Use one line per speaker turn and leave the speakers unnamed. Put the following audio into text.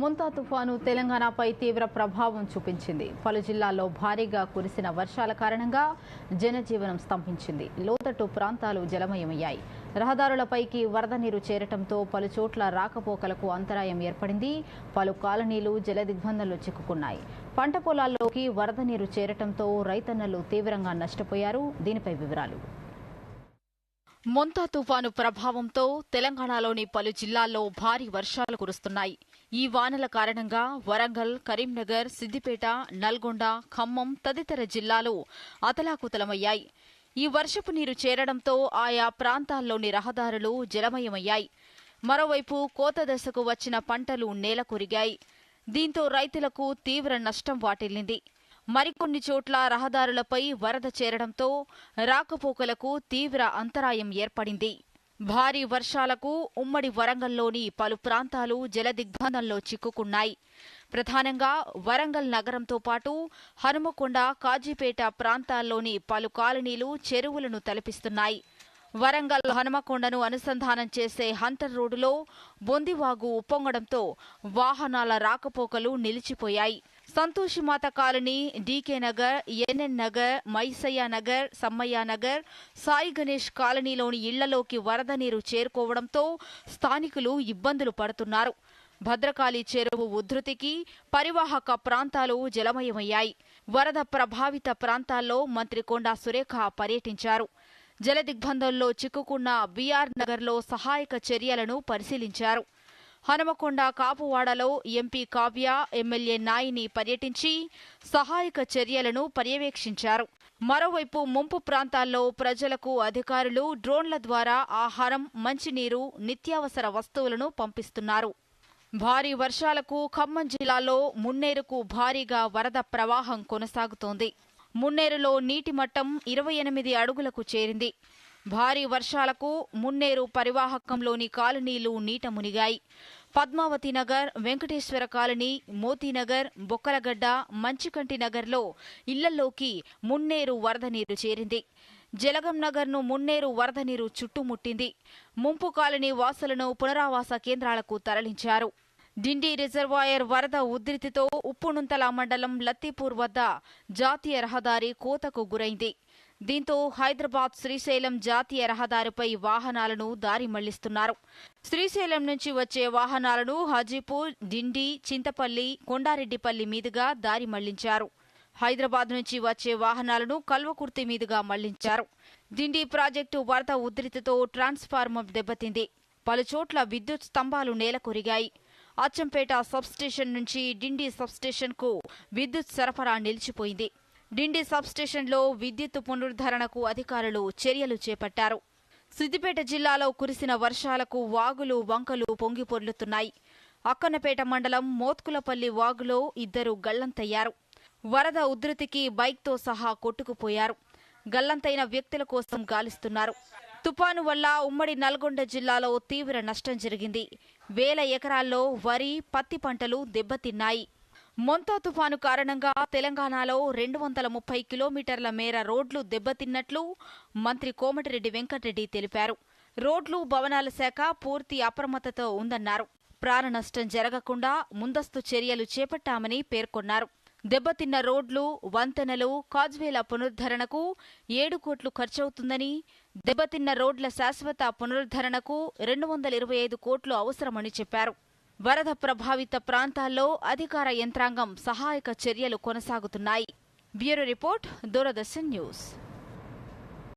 ముంతా తుఫాను తెలంగాణపై తీవ్ర ప్రభావం చూపించింది. పలు జిల్లాల్లో భారీగా కురిసిన వర్షాల కారణంగా జనజీవనం స్తంభించింది. లోతట్టు ప్రాంతాలు జలమయమయ్యాయి. రహదారులపైకి వరద నీరు చేరటంతో పలు చోట్ల రాకపోకలకు అంతరాయం ఏర్పడింది. పలు కాలనీలు జల దిగ్బంధంలో చిక్కుకున్నాయి. పంట పొలాల్లోకి వరద నీరు చేరటంతో రైతన్నలు తీవ్రంగా నష్టపోయారు. దీనిపై వివరాలు. మొంతా తుఫాను ప్రభావంతో తెలంగాణలోని పలు జిల్లాల్లో భారీ వర్షాలు కురుస్తున్నాయి. ఈ వానల కారణంగా వరంగల్ కరీంనగర్ సిద్దిపేట నల్గొండ ఖమ్మం తదితర జిల్లాలు అతలాకుతలమయ్యాయి. ఈ వర్షపు నీరు చేరడంతో ఆయా ప్రాంతాల్లోని రహదారులు జలమయమయ్యాయి. మరోవైపు కోత దశకు వచ్చిన పంటలు నేలకొరిగాయి. దీంతో రైతులకు తీవ్ర నష్టం వాటిల్లింది. మరికొన్ని చోట్ల రహదారులపై వరద చేరడంతో రాకపోకలకు తీవ్ర అంతరాయం ఏర్పడింది. భారీ వర్షాలకు ఉమ్మడి వరంగల్లోని పలు ప్రాంతాలు జలదిగ్బంధంలో చిక్కుకున్నాయి. ప్రధానంగా వరంగల్ నగరంతో పాటు హనుమకొండ కాజీపేట ప్రాంతాల్లోని పలు కాలనీలు చెరువులను తలపిస్తున్నాయి. వరంగల్ హనుమకొండను అనుసంధానం చేసే హంటర్ రోడ్డులో బొందివాగు ఉప్పొంగడంతో వాహనాల రాకపోకలు నిలిచిపోయాయి. Santoshimata colony D K Nagar N N Nagar Maisayya Nagar Sammayya Nagar Sai Ganesh కాలనీలోని ఇళ్ళలోకి వరద నీరు చేరుకోవడంతో స్థానికులు ఇబ్బందులు పడుతున్నారు. భద్రకాళి చెరువు ఉధృతికి పరివాహక ప్రాంతాలు జలమయమయ్యాయి. వరద ప్రభావిత ప్రాంతాల్లో మంత్రి కొండా సురేఖ పర్యటించారు. జలదిగ్బంధంలో చిక్కుకున్న బీఆర్ నగర్లో సహాయక చర్యలను పరిశీలించారు. Hanumakonda కాపువాడలో M P Kavya M L A Naini పర్యటించి సహాయక చర్యలను పర్యవేక్షించారు. మరోవైపు ముంపు ప్రాంతాల్లో ప్రజలకు అధికారులు డ్రోన్ల ద్వారా ఆహారం మంచినీరు నిత్యావసర వస్తువులను పంపిస్తున్నారు. భారీ వర్షాలకు ఖమ్మం జిల్లాలో మున్నేరుకు భారీగా వరద ప్రవాహం కొనసాగుతోంది. మున్నేరులో నీటి మట్టం ఇరవై ఎనిమిది అడుగులకు చేరింది. భారీ వర్షాలకు మున్నేరు పరివాహకంలోని కాలనీలు నీట మునిగాయి. పద్మావతి నగర్ వెంకటేశ్వర కాలనీ మోతీనగర్ బొక్కలగడ్డ మంచికంటి నగర్లో ఇళ్ళలోకి మున్నేరు వరద నీరు చేరింది. జలగం నగర్ను మున్నేరు వరద నీరు చుట్టుముట్టింది. ముంపు కాలనీ వాసులను పునరావాస కేంద్రాలకు తరలించారు. డిండి రిజర్వాయర్ వరద ఉధృతితో ఉప్పునుంతల మండలం లత్తిపూర్ వద్ద జాతీయ రహదారి కోతకు గురైంది. దీంతో హైదరాబాద్ శ్రీశైలం జాతీయ రహదారిపై వాహనాలను దారి మళ్ళిస్తున్నారు. శ్రీశైలం నుంచి వచ్చే వాహనాలను హాజీపూర్ డిండి చింతపల్లి కొండారెడ్డిపల్లి మీదుగా దారి మళ్ళించారు. హైదరాబాద్ నుంచి వచ్చే వాహనాలను కల్వకుర్తి మీదుగా మళ్ళించారు. దిండి ప్రాజెక్టు వరద ఉధృతితో ట్రాన్స్ఫార్మర్ దెబ్బతింది. పలుచోట్ల విద్యుత్ స్తంభాలు నేలకొరిగాయి. అచ్చంపేట సబ్స్టేషన్ నుంచి డిండి సబ్స్టేషన్కు విద్యుత్ సరఫరా నిలిచిపోయింది. డిండి సబ్స్టేషన్లో విద్యుత్ పునరుద్ధరణకు అధికారులు చర్యలు చేపట్టారు. సిద్దిపేట జిల్లాలో కురిసిన వర్షాలకు వాగులు వంకలు పొంగిపొర్లుతున్నాయి అక్కనపేట అక్కన్నపేట మండలం మోత్కులపల్లి వాగులో ఇద్దరు గల్లంతయ్యారు. వరద ఉధృతికి బైక్తో సహా కొట్టుకుపోయారు. గల్లంతైన వ్యక్తుల కోసం గాలిస్తున్నారు. తుపాను వల్ల ఉమ్మడి నల్గొండ జిల్లాలో తీవ్ర నష్టం జరిగింది. వేల ఎకరాల్లో వరి పత్తి పంటలు దెబ్బతిన్నాయి. మొంతా తుఫాను కారణంగా తెలంగాణలో రెండు వందల ముప్పై కిలోమీటర్ల మేర రోడ్లు దెబ్బతిన్నట్లు మంత్రి కోమటిరెడ్డి వెంకటరెడ్డి తెలిపారు. రోడ్లు భవనాల శాఖ పూర్తి అప్రమత్తతో ఉందన్నారు. ప్రాణ నష్టం జరగకుండా ముందస్తు చర్యలు చేపట్టామని పేర్కొన్నారు. దెబ్బతిన్న రోడ్లు వంతెనలు కాజ్వేల పునరుద్ధరణకు ఏడు కోట్లు ఖర్చవుతుందని దెబ్బతిన్న రోడ్ల శాశ్వత పునరుద్ధరణకు రెండు వందల ఇరవై ఐదు కోట్లు అవసరమని చెప్పారు. వరద ప్రభావిత ప్రాంతాల్లో అధికార యంత్రాంగం సహాయక చర్యలు కొనసాగుతున్నాయి. Bureau report Doordarshan news.